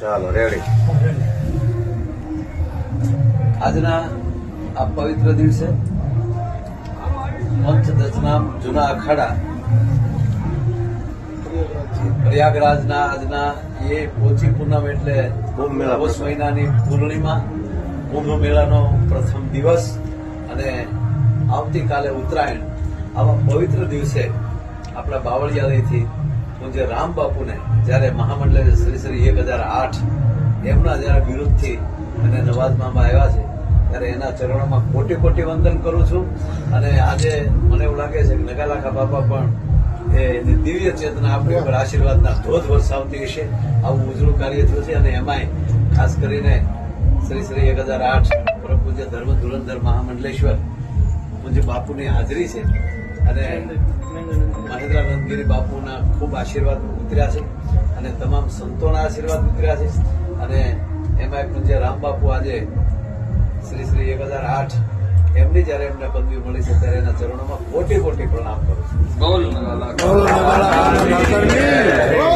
ચાલો રેડી આજના આ પવિત્ર દિવસે પંચદશના જૂના અખાડા પ્રયાગરાજના આજના એ પોચી પૂનમ એટલે પોષ મહિનાની પૂર્ણિમા કુંભ મેળાનો પ્રથમ દિવસ અને આવતીકાલે ઉત્તરાયણ. આવા પવિત્ર દિવસે આપણા બાવળિયાદીથી પૂજ્ય રામ બાપુને જ્યારે મહામંડલે શ્રી શ્રી એક હજાર આઠ એમના જયારે વિરુદ્ધથી અને નવાઝમામાં આવ્યા છે, ત્યારે એના ચરણોમાં કોટી કોટી વંદન કરું છું. અને આજે મને એવું લાગે છે કે નગાલાખા બાપા પણ એની દિવ્ય ચેતના આપણી ઉપર આશીર્વાદના ધોધ વરસાવતી હશે. આવું ઉજળું કાર્ય થયું છે અને એમાંય ખાસ કરીને શ્રી શ્રી એક હજાર આઠ પરમ પૂજ્ય ધર્મ ધુરંધર મહામંડલેશ્વર પૂજ્ય બાપુની હાજરી છે અને મહેન્દ્રાનંદગીરી બાપુના ખૂબ આશીર્વાદ ઉતર્યા છે અને તમામ સંતોના આશીર્વાદ ઉતર્યા છે. અને એમાં પૂજ્ય રામ બાપુ આજે શ્રી શ્રી એક હજાર આઠ એમની જયારે એમને પદવી મળી છે ત્યારે એના ચરણોમાં કોટી કોટી પ્રણામ કરું છું.